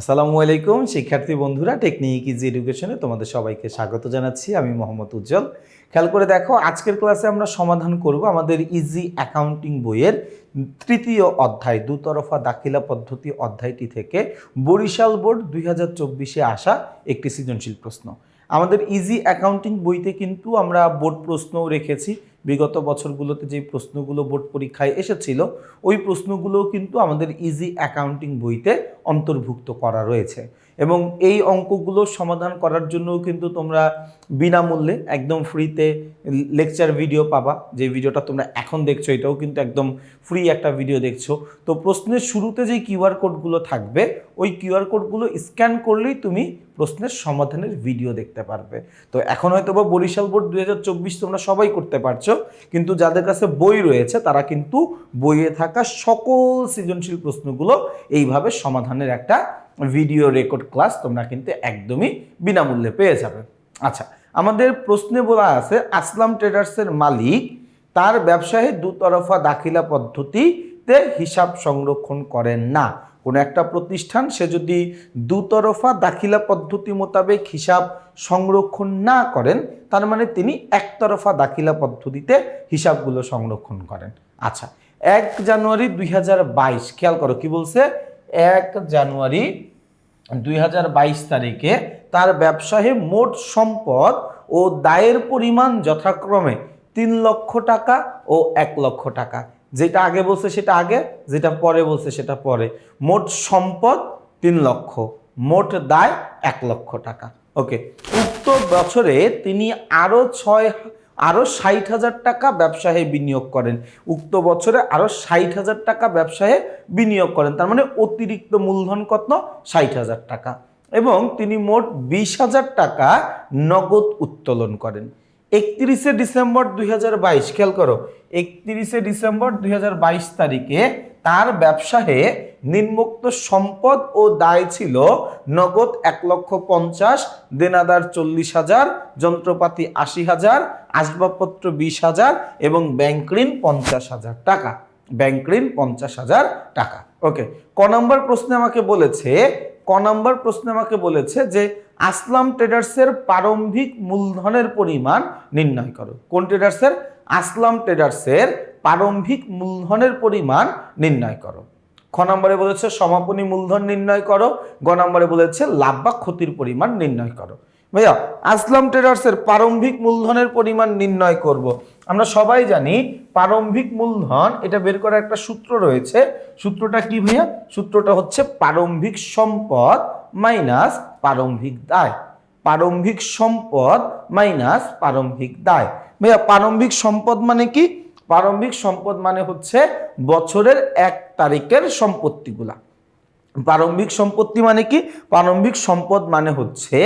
আসসালামু আলাইকুম, শিক্ষার্থী বন্ধুরা টেকনিক ইজি এডুকেশনে তোমাদের সবাইকে স্বাগত জানাচ্ছি। আমি মোহাম্মদ উজ্জ্বল। খেয়াল করে দেখো, আজকের ক্লাসে আমরা সমাধান করব আমাদের ইজি অ্যাকাউন্টিং বইয়ের তৃতীয় অধ্যায়, দুতরফা দাখিলা পদ্ধতি অধ্যায়টি থেকে। বরিশাল বোর্ড দুই হাজার চব্বিশে আসা একটি সৃজনশীল প্রশ্ন। আমাদের ইজি অ্যাকাউন্টিং বইতে কিন্তু আমরা বোর্ড প্রশ্নও রেখেছি। বিগত বছরগুলোতে যে প্রশ্নগুলো বোর্ড পরীক্ষায় এসেছিল, ওই প্রশ্নগুলোও কিন্তু আমাদের ইজি অ্যাকাউন্টিং বইতে অন্তর্ভুক্ত করা রয়েছে। এবং এই অঙ্কগুলো সমাধান করার জন্যও কিন্তু তোমরা বিনামূল্যে একদম ফ্রিতে লেকচার ভিডিও পাবা। যে ভিডিওটা তোমরা এখন দেখছ, এটাও কিন্তু একদম ফ্রি একটা ভিডিও দেখছ। তো প্রশ্নের শুরুতে যে কিউআর কোডগুলো থাকবে, ওই কিউআর কোডগুলো স্ক্যান করলেই তুমি প্রশ্নের সমাধানের ভিডিও দেখতে পারবে। তো এখন হয়তো বা বরিশাল বোর্ড দু হাজার চব্বিশ তোমরা সবাই করতে পারছ, কিন্তু যাদের কাছে বই রয়েছে, তারা কিন্তু বইয়ে থাকা সকল সৃজনশীল প্রশ্নগুলো এইভাবে সমাধানের একটা ভিডিও রেকর্ড ক্লাস তোমরা কিন্তু একদমই বিনামূল্যে পেয়ে যাবে। আচ্ছা আমাদের প্রশ্নে বলা আছে, আসলাম ট্রেডার্সের মালিক তার ব্যবসায়ে দুতরফা দাখিলা পদ্ধতিতে হিসাব সংরক্ষণ করেন না। কোনো একটা প্রতিষ্ঠান, সে যদি দুতরফা দাখিলা পদ্ধতি মোতাবেক হিসাব সংরক্ষণ না করেন, তার মানে তিনি একতরফা দাখিলা পদ্ধতিতে হিসাবগুলো সংরক্ষণ করেন। আচ্ছা এক জানুয়ারি দুই হাজার বাইশ, খেয়াল করো কি বলছে? এক জানুয়ারি দুই হাজার বাইশ তারিখে তার ব্যবসায়ে মোট সম্পদ ও দায়ের পরিমাণ যথাক্রমে তিন লক্ষ টাকা ও এক লক্ষ টাকা। যেটা আগে বলছে সেটা আগে, যেটা পরে বলছে সেটা পরে। মোট সম্পদ তিন লক্ষ, মোট দায় এক লক্ষ টাকা। ওকে, উক্ত বছরে তিনি আরও ছয় আরও ষাট হাজার টাকা ব্যবসায়ে বিনিয়োগ করেন। উক্ত বছরে আরও ষাট হাজার টাকা ব্যবসায়ে বিনিয়োগ করেন। তার মানে অতিরিক্ত মূলধন কত? ষাট হাজার টাকা। এবং তিনি মোট বিশ হাজার টাকা নগদ উত্তোলন করেন। একত্রিশে ডিসেম্বর দুই হাজার বাইশ, খেয়াল করো, একত্রিশে ডিসেম্বর দুই হাজার বাইশ তারিখে তার ব্যবসায়ে নিম্নোক্ত সম্পদ ও দায় ছিল নগদ এক লক্ষ পঞ্চাশ, দেনাদার চল্লিশ হাজার, যন্ত্রপাতি আশি হাজার, আসবাবপত্র বিশ হাজার এবং ব্যাংক ঋণ পঞ্চাশ হাজার টাকা। ব্যাংক ঋণ পঞ্চাশ হাজার টাকা। ওকে, ক নম্বর প্রশ্নে আমাকে বলেছে, ক নম্বর প্রশ্নে আমাকে বলেছে যে আসলাম ট্রেডার্সের প্রারম্ভিক মূলধনের পরিমাণ নির্ণয় করো। কোন ট্রেডার্সের? আসলাম ট্রেডার্সের প্রারম্ভিক মূলধনের পরিমাণ নির্ণয় করো। খ নম্বরে বলেছে সমাপনী মূলধন নির্ণয় করো, গ নম্বরে বলেছে লাভ বা ক্ষতির পরিমাণ নির্ণয় করো। ভাইয়া, আসলাম ট্রেডার্সের প্রারম্ভিক মূলধনের পরিমাণ নির্ণয় করব। আমরা সবাই জানি প্রারম্ভিক মূলধন, এটা বের করার একটা সূত্র রয়েছে। সূত্রটা কি ভাইয়া? সূত্রটা হচ্ছে প্রারম্ভিক সম্পদ মাইনাস প্রারম্ভিক দায়। প্রারম্ভিক সম্পদ মাইনাস প্রারম্ভিক দায়। ভাইয়া, প্রারম্ভিক সম্পদ মানে কি? প্রারম্ভিক সম্পদ মানে হচ্ছে বছরের এক তারিখের সম্পত্তিগুলা। প্রারম্ভিক সম্পত্তি মানে কি? প্রারম্ভিক সম্পদ মানে হচ্ছে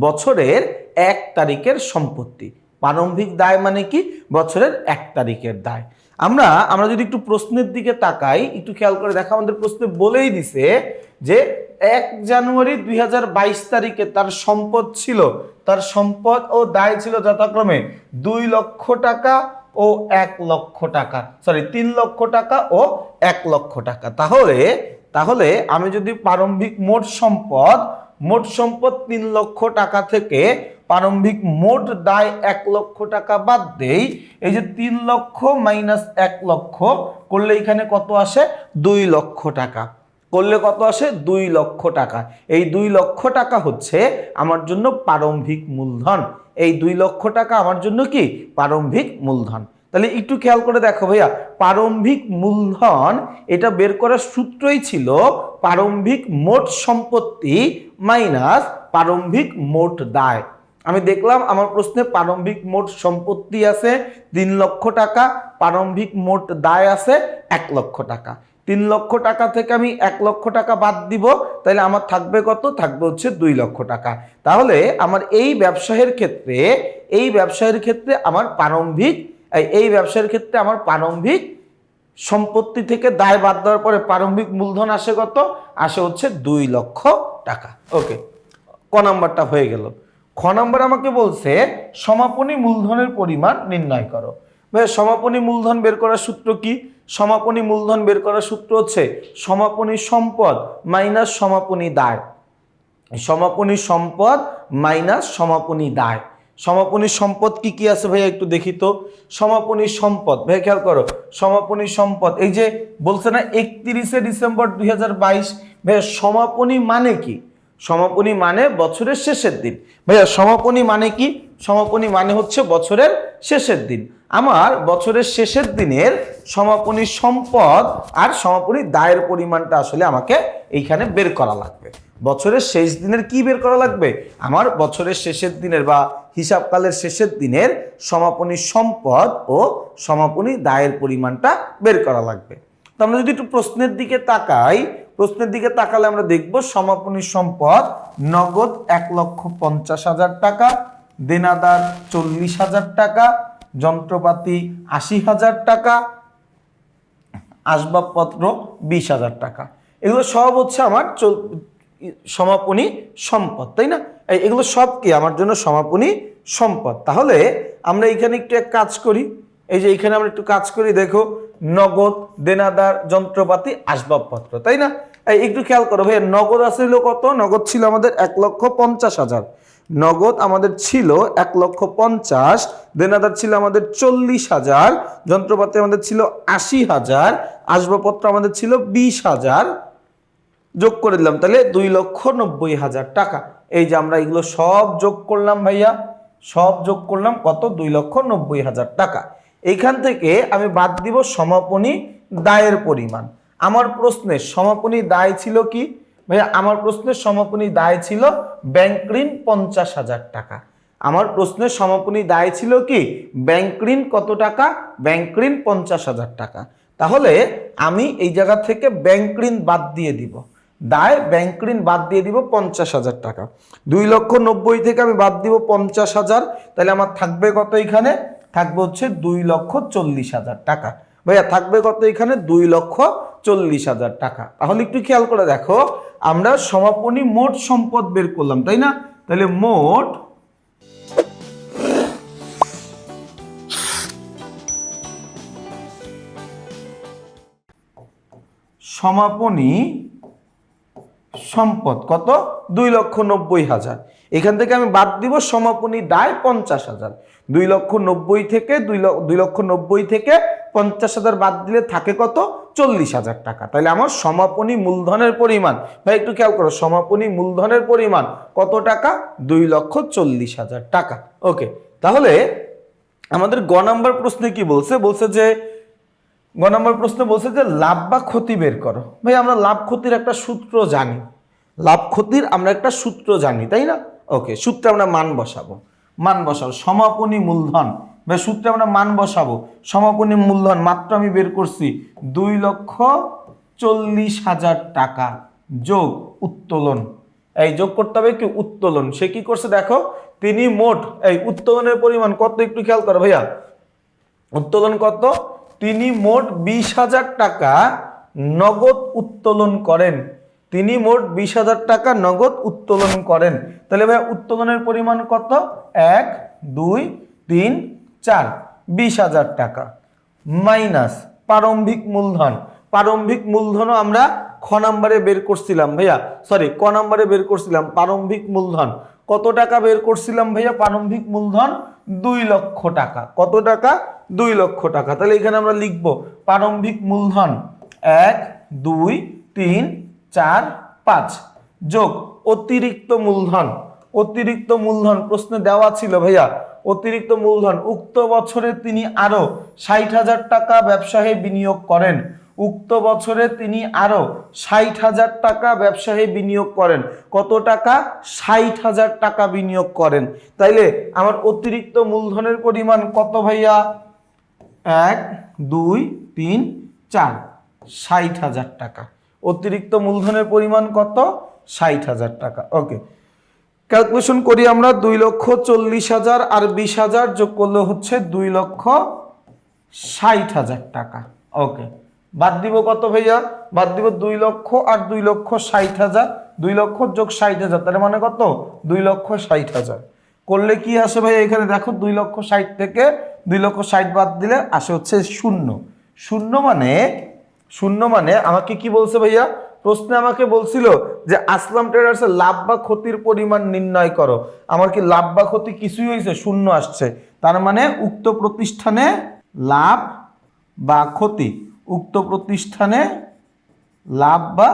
বছরের এক তারিখের সম্পত্তি। প্রারম্ভিক দায় মানে কি? বছরের এক তারিখের দায়। আমরা আমরা যদি একটু প্রশ্নের দিকে তাকাই, একটু খেয়াল করে দেখা, আমাদের প্রশ্নে বলেই দিছে যে এক জানুয়ারি দুই হাজার বাইশ তারিখে তার সম্পদ ছিল, তার সম্পদ ও দায় ছিল যথাক্রমে দুই লক্ষ টাকা ও এক লক্ষ টাকা। সরি তিন লক্ষ টাকা ও এক লক্ষ টাকা। তাহলে তাহলে আমি যদি প্রারম্ভিক মোট সম্পদ মোট সম্পদ তিন লক্ষ টাকা থেকে প্রারম্ভিক মোট দায় এক লক্ষ টাকা বাদ দেই, এই যে তিন লক্ষ মাইনাস এক লক্ষ, করলে এখানে কত আসে? দুই লক্ষ টাকা। করলে কত আসে? দুই লক্ষ টাকা। এই দুই লক্ষ টাকা হচ্ছে আমার জন্য প্রারম্ভিক মূলধন। এই দুই লক্ষ টাকা আমার জন্য কি প্রারম্ভিক মূলধন? তাহলে একটু খেয়াল করে দেখো ভাইয়া, প্রারম্ভিক মূলধন এটা বের করার সূত্রই ছিল প্রারম্ভিক মোট সম্পত্তি মাইনাস প্রারম্ভিক মোট দায়। আমি দেখলাম আমার প্রশ্নে প্রারম্ভিক মোট সম্পত্তি আছে তিন লক্ষ টাকা, প্রারম্ভিক মোট দায় আছে এক লক্ষ টাকা। তিন লক্ষ টাকা থেকে আমি এক লক্ষ টাকা বাদ দিব, তাহলে আমার থাকবে কত? থাকবে হচ্ছে দুই লক্ষ টাকা। তাহলে আমার এই ব্যবসায়ের ক্ষেত্রে, এই ব্যবসায়ের ক্ষেত্রে আমার প্রারম্ভিক, এই- ব্যবসায়ের ক্ষেত্রে আমার প্রারম্ভিক সম্পত্তি থেকে দায় বাদ দেওয়ার পরে প্রারম্ভিক মূলধন আসে কত? আসে হচ্ছে দুই লক্ষ টাকা। ওকে, ক নাম্বারটা হয়ে গেল। খ নাম্বার আমাকে বলছে, সমাপনী মূলধনের পরিমাণ নির্ণয় করো। ভাই সমাপনী মূলধন বের করার সূত্র কি? সমাপনী মূলধন বের করার সূত্র হচ্ছে সমাপনী সম্পদ মাইনাস সমাপনী দায়। সমাপনী সম্পদ মাইনাস সমাপনী দায়। সমাপনী সম্পদ কি কি আছে ভাইয়া একটু দেখি তো। সমাপনী সম্পদ, ভাইয়া খেয়াল করো, সমাপনী সম্পদ, এই যে বলছে না একত্রিশে ডিসেম্বর দুই হাজার বাইশ, ভাইয়া সমাপনী মানে কি? সমাপনী মানে বছরের শেষের দিন। ভাইয়া সমাপনী মানে কি? সমাপনী মানে হচ্ছে বছরের শেষের দিন। আমার বছরের শেষের দিনের সমাপনী সম্পদ আর সমাপনী দায়ের পরিমাণটা আসলে আমাকে এইখানে বের করা লাগবে। বছরের শেষ দিনের কি বের করা লাগবে? আমার বছরের শেষের দিনের বা হিসাবকালের শেষের দিনের সমাপনী সম্পদ ও সমাপনী দায়ের পরিমাণটা বের করা লাগবে। তো আমরা যদি একটু প্রশ্নের দিকে তাকাই, প্রশ্নের দিকে তাকালে আমরা দেখব সমাপনী সম্পদ নগদ এক লক্ষ পঞ্চাশ হাজার টাকা, দেনাদার চল্লিশ হাজার টাকা যন্ত্রপাতি আশি হাজার টাকা, আসবাবপত্র বিশ হাজার টাকা। এগুলো সব হচ্ছে আমার চল- সমাপনী সম্পদ, তাই না? এগুলো সব কি আমার জন্য সমাপনী সম্পদ? তাহলে আমরা এখানে একটু এক কাজ করি। এই যে এখানে আমরা একটু কাজ করি, দেখো, নগদ, দেনাদার, যন্ত্রপাতি, আসবাবপত্র, তাই না? একটু খেয়াল করো ভাইয়া, নগদ আসছিল কত? নগদ ছিল আমাদের এক লক্ষ পঞ্চাশ হাজার। নগদ আমাদের ছিল এক লক্ষ পঞ্চাশ দেনাদার ছিল আমাদের চল্লিশ হাজার, যন্ত্রপাতি আমাদের ছিল আশি হাজার, আসবাবপত্র আমাদের ছিল বিশ হাজার। যোগ করে দিলাম, তাহলে দুই লক্ষ নব্বই হাজার টাকা। এই যে আমরা এগুলো সব যোগ করলাম ভাইয়া, সব যোগ করলাম কত? দুই লক্ষ নব্বই হাজার টাকা। এইখান থেকে আমি বাদ দিব সমাপনী দায়ের পরিমাণ। আমার প্রশ্নের সমাপনী দায় ছিল কি? ভাইয়া, আমার প্রশ্নের সমাপনী দায় ছিল ব্যাংক ঋণ পঞ্চাশ হাজার টাকা। আমার প্রশ্নের সমাপনী দায় ছিল কি? ব্যাংক ঋণ কত টাকা? ব্যাংক ঋণ পঞ্চাশ হাজার টাকা। তাহলে আমি এই জায়গা থেকে ব্যাংক ঋণ বাদ দিয়ে দিব। দায় ব্যাংক ঋণ বাদ দিয়ে দিব পঞ্চাশ হাজার টাকা। দুই লক্ষ নব্বই থেকে আমি বাদ দিব পঞ্চাশ হাজার। তাহলে আমার থাকবে কত এখানে? থাকবে হচ্ছে দুই লক্ষ চল্লিশ হাজার টাকা। ভাইয়া, থাকবে কত এখানে? দুই লক্ষ চল্লিশ হাজার টাকা। তাহলে একটু খেয়াল করে দেখো, আমরা সমাপনী মোট সম্পদ বের করলাম, তাই না? তাহলে মোট সমাপনী সম্পদ কত? দুই লক্ষ নব্বই হাজার। এখান থেকে আমি বাদ দিব সমাপনী দায় পঞ্চাশ হাজার। দুই লক্ষ নব্বই থেকে দুই লক্ষ নব্বই থেকে পঞ্চাশ হাজার বাদ দিলে থাকে কত? চল্লিশ হাজার টাকা। তাহলে আমার সমাপনী মূলধনের পরিমাণ, ভাই একটু খেয়াল করো, সমাপনী মূলধনের পরিমাণ কত টাকা? দুই লক্ষ চল্লিশ হাজার টাকা। ওকে, তাহলে আমাদের গ নাম্বার প্রশ্নে কি বলছে? বলছে যে, গ নম্বর প্রশ্ন বলছে যে, লাভ বা ক্ষতি বের করো। ভাই আমরা লাভ ক্ষতির একটা সূত্র জানি। লাভ ক্ষতির আমরা একটা সূত্র জানি, তাই না? ওকে, সূত্রে আমরা মান বসাবো। মান বসাবো সমাপনী মূলধন। ভাই সূত্রে আমরা মান বসাবো। সমাপনী মূলধন, মাত্র আমি বের করছি দুই লক্ষ চল্লিশ হাজার টাকা যোগ উত্তোলন। এই যোগ করতে হবে কি উত্তোলন? সে কি করছে দেখো, তিনি মোট, এই উত্তোলনের পরিমাণ কত একটু খেয়াল করো ভাইয়া। উত্তোলন কত? তিনি মোট বিশ হাজার টাকা নগদ উত্তোলন করেন। তিনি মোট বিশ হাজার টাকা নগদ উত্তোলন করেন। তাহলে ভাই উত্তোলনের পরিমাণ কত? এক, দুই, তিন চার, বিশ হাজার টাকা। মাইনাস প্রারম্ভিক মূলধন। প্রারম্ভিক মূলধনও আমরা খ নাম্বারে বের করছিলাম ভাইয়া। সরি, ক নাম্বারে বের করছিলাম, প্রারম্ভিক মূলধন। কত টাকা বের করছিলাম ভাইয়া? প্রারম্ভিক মূলধন দুই লক্ষ টাকা। কত টাকা? দুই লক্ষ টাকা। তাহলে এখানে আমরা লিখব প্রারম্ভিক মূলধন এক, দুই, তিন, চার, পাঁচ। যোগ অতিরিক্ত মূলধন। অতিরিক্ত মূলধন প্রশ্নে দেওয়া ছিল ভাইয়া। অতিরিক্ত মূলধন। উক্ত বছরে তিনি আরও ষাট হাজার টাকা ব্যবসায়ে বিনিয়োগ করেন। উক্ত বছরে তিনি আরও ষাট হাজার টাকা ব্যবসায়ে বিনিয়োগ করেন। কত টাকা? ষাট হাজার টাকা বিনিয়োগ করেন। তাইলে আমার অতিরিক্ত মূলধনের পরিমাণ কত ভাইয়া? এক, দুই, তিন, চার। ষাট হাজার টাকা। অতিরিক্ত মূলধনের পরিমাণ কত? ষাট হাজার টাকা। ওকে। ক্যালকুলেশন করি আমরা দুই লক্ষ চল্লিশ হাজার আর বিশ হাজার যোগ করলে হচ্ছে দুই লক্ষ ষাট হাজার টাকা। ওকে, বাদ দিব কত ভাইয়া? বাদ দিব দুই লক্ষ আর দুই লক্ষ ষাট হাজার। দুই লক্ষ যোগ ষাট হাজার, তার মানে কত? দুই লক্ষ ষাট হাজার। করলে কি আসে ভাই এখানে? দেখো, দুই লক্ষ ষাট থেকে দুই লক্ষ ষাট বাদ দিলে আসে হচ্ছে শূন্য। শূন্য মানে শূন্য মানে আমাকে কি বলছে ভাইয়া? প্রশ্নে আমাকে বলছিল যে, আসলাম ট্রেডার্সের লাভ বা ক্ষতির পরিমাণ নির্ণয় করো। আমার কি লাভ বা ক্ষতি কিছুই হয়েছে শূন্য আসছে। তার মানে উক্ত প্রতিষ্ঠানে লাভ বা ক্ষতি, উক্ত প্রতিষ্ঠানে লাভ বা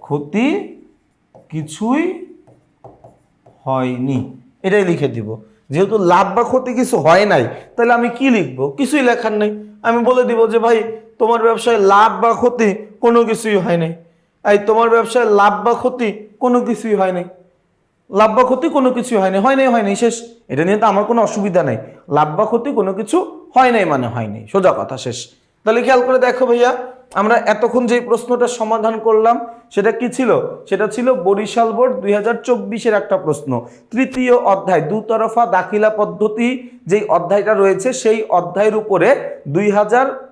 ক্ষতি কিছুই হয়নি। এটাই লিখে দিব। যেহেতু লাভ বা ক্ষতি কিছু হয় নাই, তাহলে আমি কি লিখব? কিছুই লেখার নেই। আমি বলে দিব যে, ভাই তোমার ব্যবসায় লাভ বা ক্ষতি কোনো কিছুই হয় নাই। এই তোমার ব্যবসায় লাভ বা ক্ষতি কোনো কিছুই হয় নাই। লাভ বা ক্ষতি কোনো কিছু হয় নাই। হয় নাই হয় নাই, শেষ। এটা নিয়ে তো আমার কোনো অসুবিধা নাই। লাভ বা ক্ষতি কোনো কিছু হয় নাই মানে হয় নাই। সোজা কথা, শেষ। তাহলে খেয়াল করে দেখো ভাইয়া, আমরা এতক্ষণ যে প্রশ্নটা সমাধান করলাম, সেটা কি ছিল? সেটা ছিল বরিশাল বোর্ড দুই হাজার একটা প্রশ্ন। তৃতীয় অধ্যায়, দুতরফা দাখিলা পদ্ধতি, যেই অধ্যায়টা রয়েছে, সেই অধ্যায়ের উপরে দুই হাজার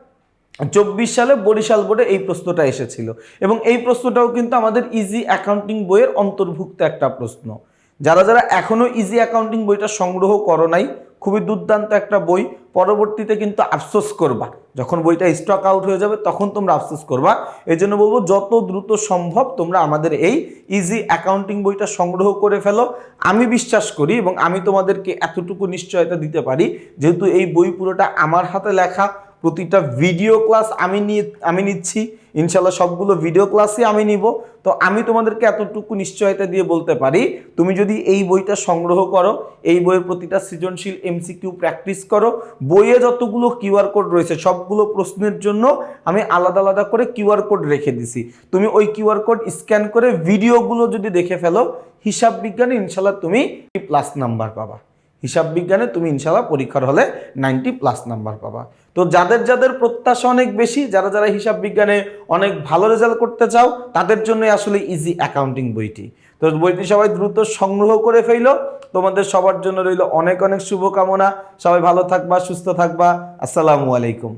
চব্বিশ সালে বরিশাল বোর্ডে এই প্রশ্নটা এসেছিল। এবং এই প্রশ্নটাও কিন্তু আমাদের ইজি অ্যাকাউন্টিং বইয়ের অন্তর্ভুক্ত একটা প্রশ্ন। যারা যারা এখনও ইজি অ্যাকাউন্টিং বইটা সংগ্রহ করো নাই, খুবই দুর্দান্ত একটা বই। পরবর্তীতে কিন্তু আফসোস করবা। যখন বইটা স্টক আউট হয়ে যাবে, তখন তোমরা আফসোস করবা। এই জন্য বলব, যত দ্রুত সম্ভব তোমরা আমাদের এই ইজি অ্যাকাউন্টিং বইটা সংগ্রহ করে ফেলো। আমি বিশ্বাস করি এবং আমি তোমাদেরকে এতটুকু নিশ্চয়তা দিতে পারি, যেহেতু এই বই পুরোটা আমার হাতে লেখা। প্রতিটা ভিডিও ক্লাস আমি নিয়ে আমি নিচ্ছি। ইনশাল্লাহ সবগুলো ভিডিও ক্লাসই আমি নিব। তো আমি তোমাদেরকে এতটুকু নিশ্চয়তা দিয়ে বলতে পারি, তুমি যদি এই বইটা সংগ্রহ করো, এই বইয়ের প্রতিটা সৃজনশীল এমসিকিউ প্র্যাকটিস করো, বইয়ে যতগুলো কিউআর কোড রয়েছে, সবগুলো প্রশ্নের জন্য আমি আলাদা আলাদা করে কিউআর কোড রেখে দিছি। তুমি ওই কিউআর কোড স্ক্যান করে ভিডিওগুলো যদি দেখে ফেলো, হিসাব বিজ্ঞানে ইনশাল্লাহ তুমি প্লাস নাম্বার পাবা। হিসাব বিজ্ঞানে তুমি ইনশাল্লাহ পরীক্ষার হলে নাইনটি প্লাস নাম্বার পাবা। তো যাদের যাদের প্রত্যাশা অনেক বেশি, যারা যারা হিসাব বিজ্ঞানে অনেক ভালো রেজাল্ট করতে চাও, তাদের জন্য আসলে ইজি অ্যাকাউন্টিং বইটি। তো বইটি সবাই দ্রুত সংগ্রহ করে ফেলো। তোমাদের সবার জন্য রইল অনেক অনেক শুভকামনা। সবাই ভালো থাকবা, সুস্থ থাকবা। আসসালামু আলাইকুম।